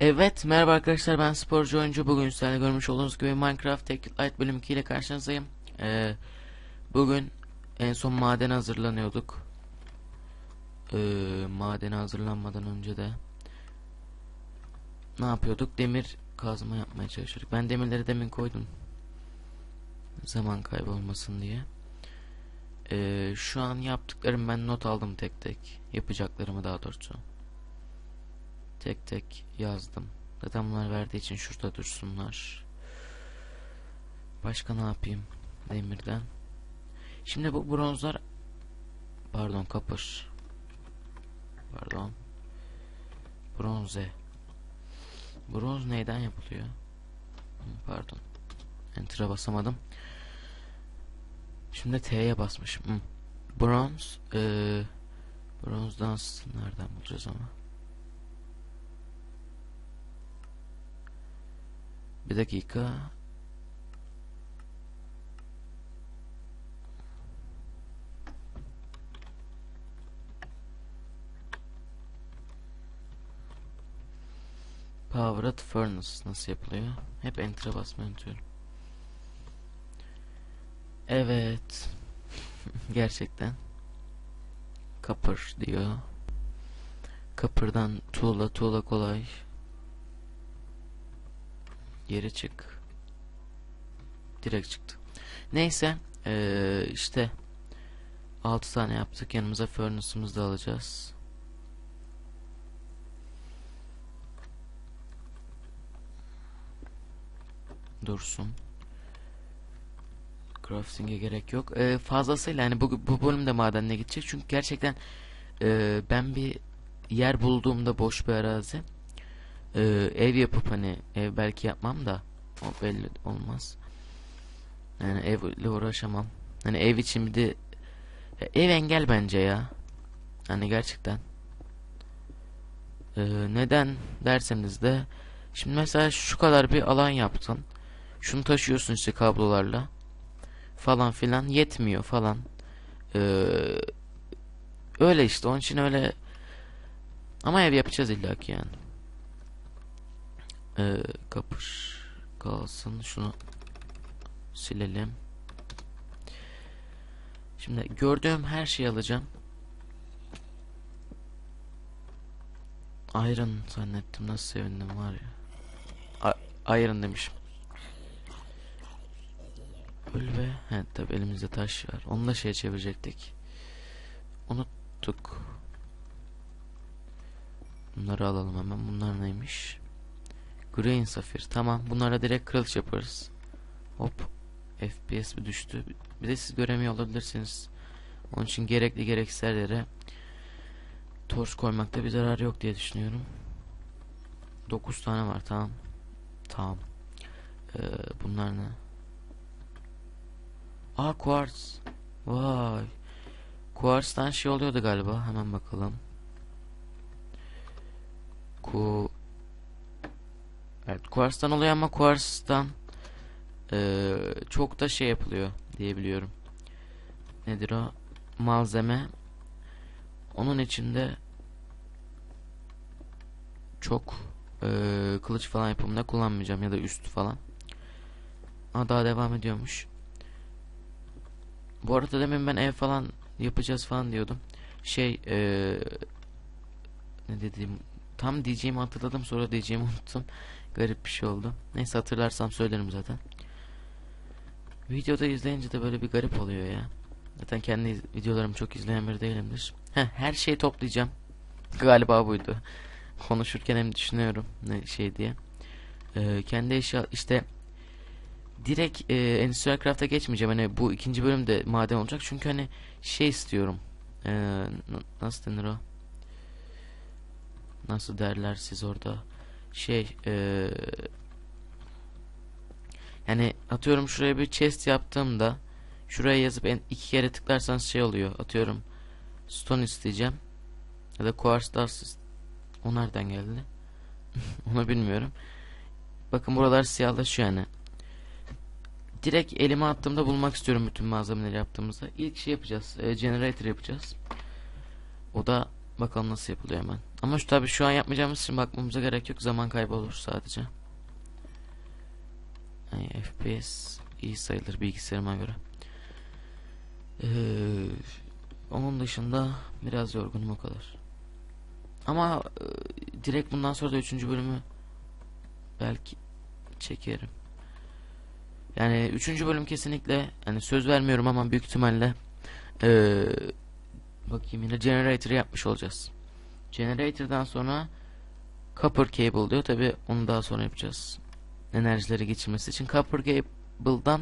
Evet merhaba arkadaşlar ben sporcu oyuncu. Bugün sizlerle görmüş olduğunuz gibi Minecraft Tek Light bölüm 2 ile karşınızdayım. Ee, Bugün en son maden hazırlanıyorduk. Ee, Madene hazırlanmadan önce de Ne yapıyorduk? Demir kazma yapmaya çalışıyorduk. Ben demirleri demin koydum. Zaman kaybı olmasın diye. Ee, Şu an yaptıklarım ben not aldım tek tek. Yapacaklarımı daha doğrusu Tek tek yazdım. Zaten bunlar verdiği için şurada dursunlar. Başka ne yapayım? Demirden. Şimdi bu bronzlar pardon kapır. Pardon. Bronze. Bronz neyden yapılıyor? Pardon. Enter'a basamadım. Şimdi T'ye basmışım. Bronz. Ee, bronzdan nereden bulacağız ama? Bir dakika. Powered Furnace nasıl yapılıyor? Hep Enter'a basmayı unutuyorum. Evet. Gerçekten. Copper diyor. Copper'dan tuğla, tuğla kolay. Geri çık. Direkt çıktı. Neyse. Ee, işte 6 tane yaptık. Yanımıza furnace'ımızı da alacağız. Dursun. Crafting'e gerek yok. Ee, fazlasıyla hani bu, bu bölümde madenine gidecek. Çünkü gerçekten e, ben bir yer bulduğumda boş bir arazi e, ev yapıp hani ev belki yapmam da o belli olmaz. Yani evle uğraşamam. Hani ev için bir de ya ev engel bence ya. Hani gerçekten. E, neden derseniz de şimdi mesela şu kadar bir alan yaptın. Şunu taşıyorsun işte kablolarla falan filan yetmiyor falan. E, öyle işte onun için öyle ama ev yapacağız illaki yani. Ee, kapış kalsın. Şunu silelim. Şimdi gördüğüm her şeyi alacağım. Iron zannettim. Nasıl sevindim var ya. A Iron demişim. Öl he tabi elimizde taş var. Onu da şeye çevirecektik. Unuttuk. Bunları alalım hemen. Bunlar neymiş Green Safir. Tamam. Bunlara direkt kılıç yaparız. Hop. FPS bir düştü. Bir de siz göremiyor olabilirsiniz. Onun için gerekli gereksiz her yere torç koymakta bir zarar yok diye düşünüyorum. 9 tane var. Tamam. Tamam. Ee, bunlar ne? Aa quartz. Vay. Quartz'tan şey oluyordu galiba. Hemen bakalım. Ku Evet Quartz'tan oluyor ama Quartz'tan e, çok da şey yapılıyor diyebiliyorum. Nedir o? Malzeme. Onun içinde çok e, kılıç falan yapımında kullanmayacağım ya da üst falan. Aa, daha devam ediyormuş. Bu arada demin ben ev falan yapacağız falan diyordum. Şey e, ne dediğim tam diyeceğimi hatırladım sonra diyeceğimi unuttum. Garip bir şey oldu. Neyse hatırlarsam söylerim zaten. Videoda izleyince de böyle bir garip oluyor ya. Zaten kendi videolarımı çok izleyen biri değilimdir. Heh, her şeyi toplayacağım. Galiba buydu. Konuşurken hem düşünüyorum ne şey diye. Ee, kendi eşya işte direkt e, Endüstriyel Craft'a geçmeyeceğim. Hani bu ikinci bölümde maden olacak. Çünkü hani şey istiyorum. Ee, nasıl denir o? Nasıl derler siz orada? Şey ee, yani atıyorum şuraya bir chest yaptığımda şuraya yazıp en, iki kere tıklarsanız şey oluyor. Atıyorum stone isteyeceğim ya da quartz dust o nereden geldi? Onu bilmiyorum. Bakın buralar siyahlaşıyor yani. Direkt elime attığımda bulmak istiyorum bütün malzemeleri yaptığımızda. İlk şey yapacağız e, generator yapacağız. O da bakalım nasıl yapılıyor hemen Ama şu tabii şu an yapmayacağımız için bakmamıza gerek yok. Zaman kaybı olur sadece. Yani FPS iyi sayılır bilgisayarıma göre. Ee, onun dışında biraz yorgunum o kadar. Ama e, direkt bundan sonra da 3. bölümü belki çekerim. Yani 3. bölüm kesinlikle yani söz vermiyorum ama büyük ihtimalle e, bakayım yine generator yapmış olacağız. Generator'dan sonra copper cable diyor. Tabi onu daha sonra yapacağız. Enerjileri geçirmesi için copper cable'dan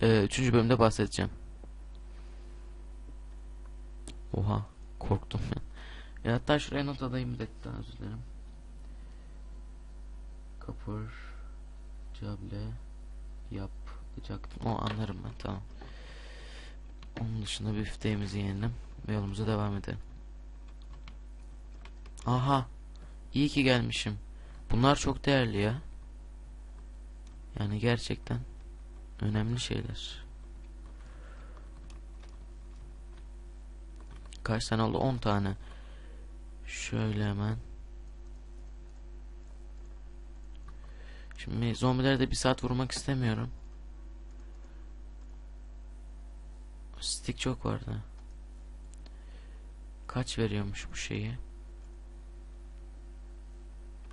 3. bölümde bahsedeceğim. Oha korktum ya. Ya hatta şuraya not alayım bir dakika özür dilerim. Copper cable yapacaktım. O anlarım ben tamam. Onun dışında bir bifteğimizi yiyelim ve yolumuza devam edelim. Aha. iyi ki gelmişim. Bunlar çok değerli ya. Yani gerçekten önemli şeyler. Kaç tane oldu? 10 tane. Şöyle hemen. Şimdi zombilere de bir saat vurmak istemiyorum. Stick çok vardı. Kaç veriyormuş bu şeyi?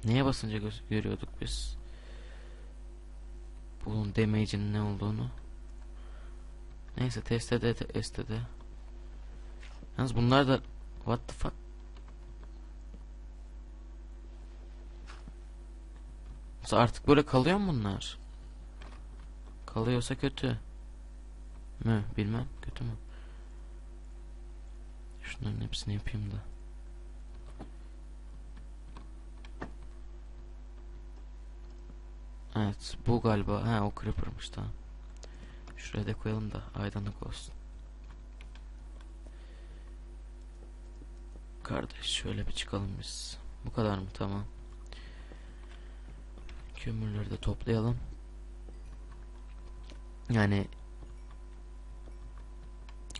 Neye basınca gö- görüyorduk biz? Bunun damage'inin ne olduğunu. Neyse test ede test ede. Yalnız bunlar da what the fuck? Mesela artık böyle kalıyor mu bunlar? Kalıyorsa kötü. Mü bilmem kötü mü? Şunların hepsini yapayım da. Evet bu galiba ha o creeper'mış tamam. Şuraya da koyalım da aydınlık olsun. Kardeş şöyle bir çıkalım biz. Bu kadar mı? Tamam. Kömürleri de toplayalım. Yani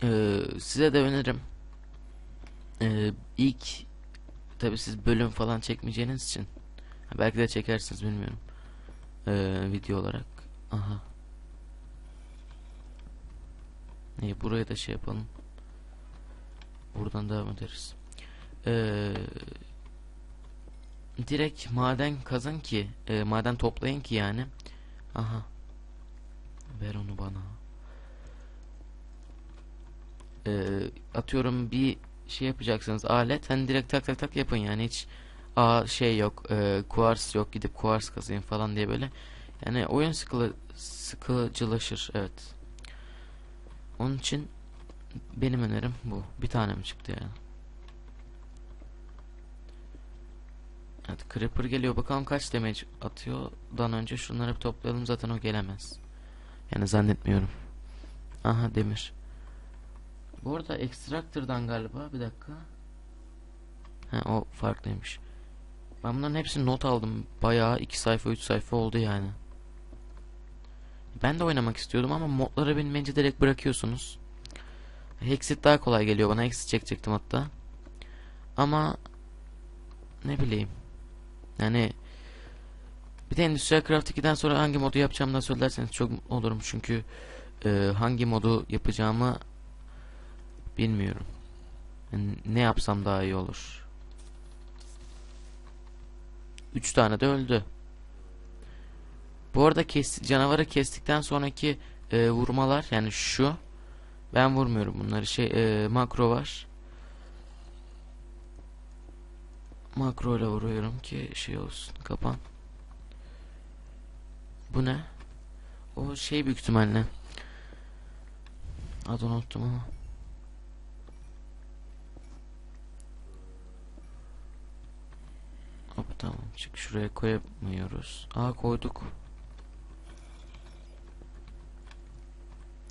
eee, size de öneririm. Eee ilk tabi siz bölüm falan çekmeyeceğiniz için belki de çekersiniz bilmiyorum. Eee, video olarak. Aha. İyi buraya da şey yapalım. Buradan devam ederiz. Eee direkt maden kazın ki e, maden toplayın ki yani. Aha. Ver onu bana. Eee, atıyorum bir şey yapacaksınız alet hani direkt tak tak tak yapın yani hiç a şey yok e, kuars yok gidip kuars kazayım falan diye böyle yani oyun sıkılı sıkıcılaşır evet. Onun için benim önerim bu. Bir tane mi çıktı yani Evet Creeper geliyor bakalım kaç damage atıyor dan önce şunları bir toplayalım zaten o gelemez. Yani zannetmiyorum. Aha demir. Bu arada Extractor'dan galiba bir dakika. Ha o farklıymış ben bunların hepsini not aldım bayağı 2 sayfa 3 sayfa oldu yani ben de oynamak istiyordum ama modlara binmeyince direkt bırakıyorsunuz Hexit daha kolay geliyor bana Hexit çekecektim hatta ama ne bileyim yani bir de Industrial Craft 2'den sonra hangi modu yapacağımdan söylerseniz çok olurum. Çünkü e, hangi modu yapacağımı bilmiyorum. Yani ne yapsam daha iyi olur. 3 tane de öldü. Bu arada kes, canavarı kestikten sonraki e, vurmalar yani şu ben vurmuyorum bunları şey e, makro var. Makro ile vuruyorum ki şey olsun kapan. Bu ne? O şey büyük ihtimalle. Adını unuttum ama. Hop tamam çık şuraya koyamıyoruz. Aa koyduk.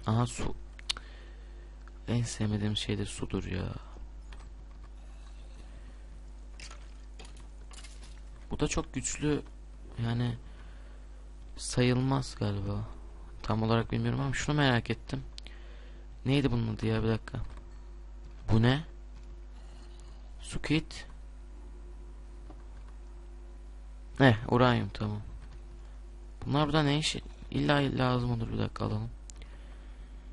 Aha su. En sevmediğim şey de sudur ya. Bu da çok güçlü yani sayılmaz galiba. Tam olarak bilmiyorum ama şunu merak ettim. Neydi bunun adı ya bir dakika. Bu ne? Sukit. Eh, uranyum tamam. Bunlar burada ne iş? İlla lazım olur bir dakika alalım.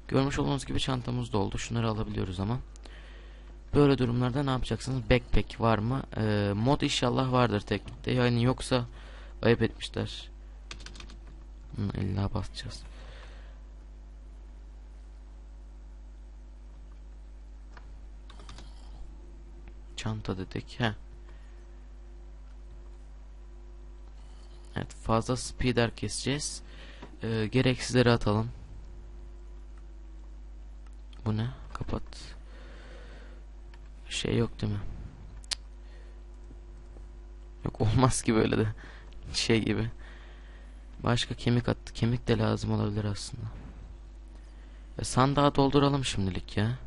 Görmüş olduğunuz gibi çantamız doldu. Şunları alabiliyoruz ama. Böyle durumlarda ne yapacaksınız? Backpack var mı? Ee, mod inşallah vardır teknikte. Yani yoksa ayıp etmişler. Hı, illa basacağız. Çanta dedik. He. Evet fazla speeder keseceğiz. Ee, gereksizleri atalım. Bu ne? Kapat. Şey yok değil mi? Yok olmaz ki böyle de. Şey gibi. Başka kemik attı. Kemik de lazım olabilir aslında. Ya sandığa dolduralım şimdilik ya.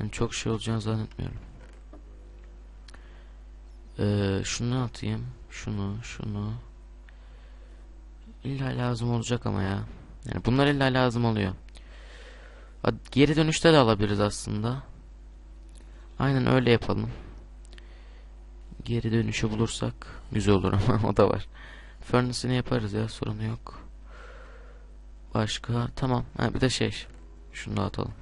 Yani çok şey olacağını zannetmiyorum. Ee, şunu atayım. Şunu, şunu. İlla lazım olacak ama ya. Yani bunlar illa lazım oluyor. Geri dönüşte de alabiliriz aslında. Aynen öyle yapalım. Geri dönüşü bulursak güzel olur ama o da var. Furnace'ini yaparız ya sorunu yok. Başka tamam. Ha, bir de şey. Şunu da atalım.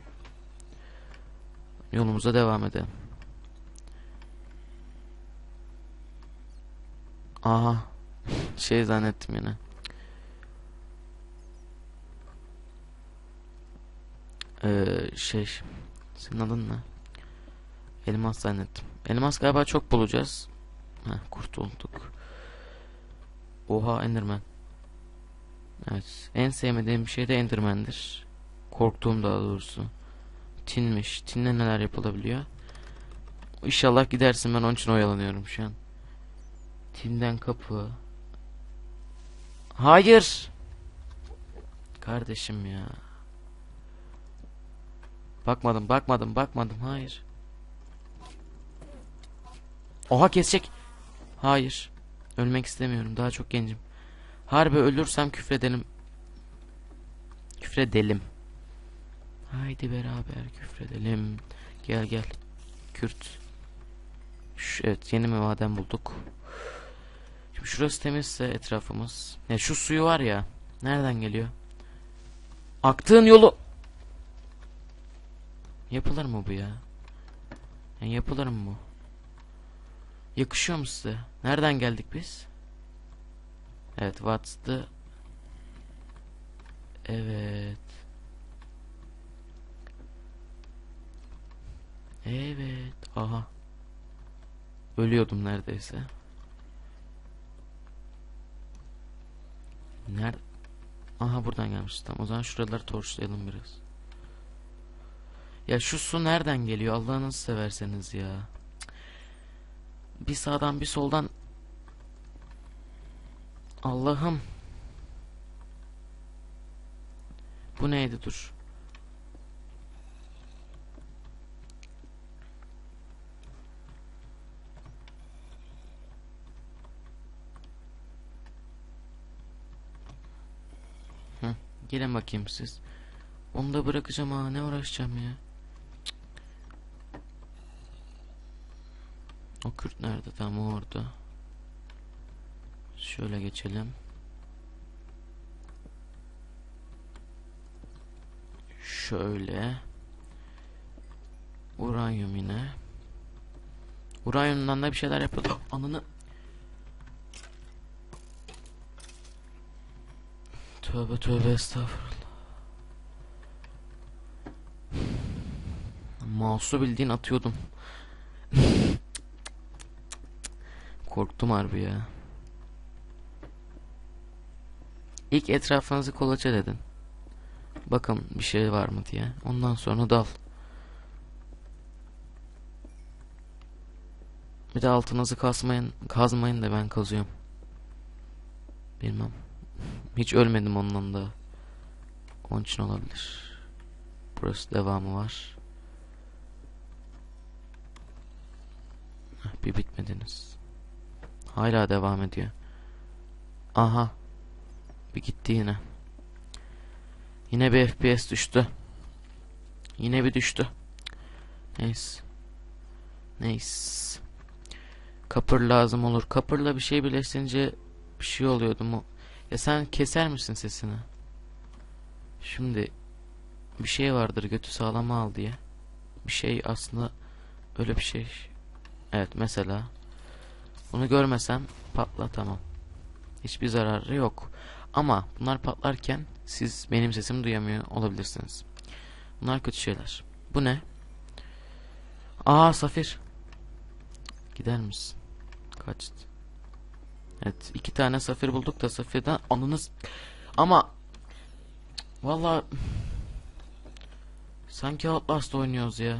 Yolumuza devam edelim. Aha. Şey zannettim yine. Ee, şey. Senin adın ne? Elmas zannettim. Elmas galiba çok bulacağız. Heh, kurtulduk. Oha Enderman. Evet. En sevmediğim şey de Enderman'dir. Korktuğum daha doğrusu. Tinmiş. Tinle neler yapılabiliyor? İnşallah gidersin ben onun için oyalanıyorum şu an. Tinden kapı. Hayır. Kardeşim ya. Bakmadım, bakmadım, bakmadım. Hayır. Oha kesecek. Hayır. Ölmek istemiyorum. Daha çok gencim. Harbi ölürsem küfredelim. Küfredelim. Haydi beraber küfredelim. Gel gel. Kürt. Şu, evet yeni bir maden bulduk. Şurası temizse etrafımız. Ya şu suyu var ya. Nereden geliyor? Aktığın yolu. Yapılır mı bu ya? Yani yapılır mı bu? Yakışıyor mu size? Nereden geldik biz? Evet, what's the... Evet. Evet. Aha. Ölüyordum neredeyse. Nerede? Aha buradan gelmiş. Tamam o zaman şuraları torçlayalım biraz. Ya şu su nereden geliyor? Allah'ınızı severseniz ya. Bir sağdan bir soldan. Allah'ım. Bu neydi dur. Hı, gelin bakayım siz. Onu da bırakacağım ha ne uğraşacağım ya. O Kürt nerede? Tam orada. Şöyle geçelim. Şöyle. Uranyum yine. Uranyumdan da bir şeyler yapalım. Anını. Tövbe tövbe estağfurullah. Mouse'u bildiğin atıyordum. Korktum harbi ya. İlk etrafınızı kolaçe edin. Bakın bir şey var mı diye. Ondan sonra dal. Bir de altınızı kazmayın, kazmayın da ben kazıyorum. Bilmem. Hiç ölmedim ondan da. Onun için olabilir. Burası devamı var. Heh, Bir bitmediniz. Hala devam ediyor. Aha. Bir gitti yine. Yine bir FPS düştü. Yine bir düştü. Neyse. Neyse. Kapır lazım olur. Kapırla bir şey birleştirince bir şey oluyordu mu? Ya sen keser misin sesini? Şimdi bir şey vardır götü sağlama al diye. Bir şey aslında öyle bir şey. Evet mesela. Bunu görmesem patla tamam. Hiçbir zararı yok. Ama bunlar patlarken siz benim sesimi duyamıyor olabilirsiniz. Bunlar kötü şeyler. Bu ne? Aa safir. Gider misin? Kaçtı. Evet iki tane safir bulduk da safirden anınız ama Vallahi sanki Outlast oynuyoruz ya.